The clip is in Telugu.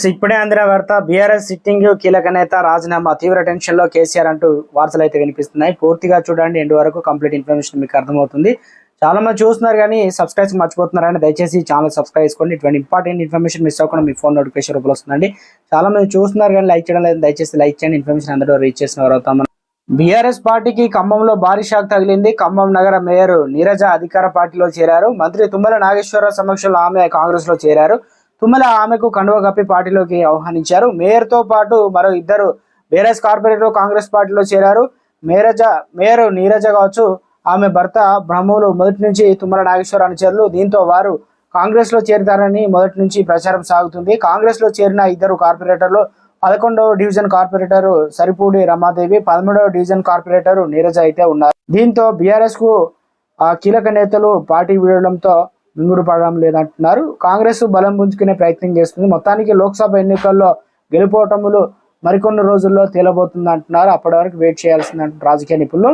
ఫ్రెండ్స్ ఇప్పుడే అందిన వార్త బీఆర్ఎస్ సిట్టింగ్ కీలక నేత రాజీనామా తీవ్ర టెన్షన్లో కేసీఆర్ అంటూ వార్తలు అయితే వినిపిస్తున్నాయి. పూర్తిగా చూడండి ఎండ్ వరకు కంప్లీట్ ఇన్ఫర్మేషన్ మీకు అర్థమవుతుంది. చాలా మంది చూస్తున్నారు కానీ సబ్స్క్రైబ్ మర్చిపోతున్నారని దయచేసి ఛానల్ సబ్స్క్రైబ్ చేసుకోండి. ఇటువంటి ఇంపార్టెంట్ ఇన్ఫర్మేషన్ మిస్ అవ్వకుండా మీ ఫోన్ నోటిఫికేషన్ రూపంలో వస్తుందండి. చాలా మంది చూస్తున్నారు కానీ లైక్ చేయడం లేదు దయచేసి లైక్ చేయండి. ఇన్ఫర్మేషన్ అందరూ రీచ్ చేసిన వారు అవుతాం. బీఆర్ఎస్ పార్టీకి ఖమ్మంలో భారీ షాక్ తగిలింది. ఖమ్మం నగర మేయర్ నీరజ అధికార పార్టీలో చేరారు. మంత్రి తుమ్మల నాగేశ్వరరావు సమక్షంలో ఆమె కాంగ్రెస్లో చేరారు. తుమ్మల ఆమెకు కండువ కప్పి పార్టీలోకి ఆహ్వానించారు. మేయర్తో పాటు మరో ఇద్దరు బీఆర్ఎస్ కార్పొరేటర్ కాంగ్రెస్ పార్టీలో చేరారు. మేరజ మేయర్ నీరజ కావచ్చు. ఆమె భర్త బ్రహ్మలు మొదటి నుంచి తుమ్మల నాగేశ్వర అనుచరులు. దీంతో వారు కాంగ్రెస్లో చేరుతారని మొదటి నుంచి ప్రచారం సాగుతుంది. కాంగ్రెస్లో చేరిన ఇద్దరు కార్పొరేటర్లు పదకొండవ డివిజన్ కార్పొరేటర్ సరిపూడి రమాదేవి పదమూడవ డివిజన్ కార్పొరేటర్ నీరజ అయితే ఉన్నారు. దీంతో బీఆర్ఎస్కు ఆ కీలక నేతలు పార్టీ వీడడంతో మింగుడు పడడం లేదంటున్నారు. కాంగ్రెస్ బలం పుంజుకునే ప్రయత్నం చేస్తుంది. మొత్తానికి లోక్సభ ఎన్నికల్లో గెలుపోటములు మరికొన్ని రోజుల్లో తేలబోతుంది అంటున్నారు అప్పటి వరకు వెయిట్ చేయాల్సింది రాజకీయ నిపుణులు.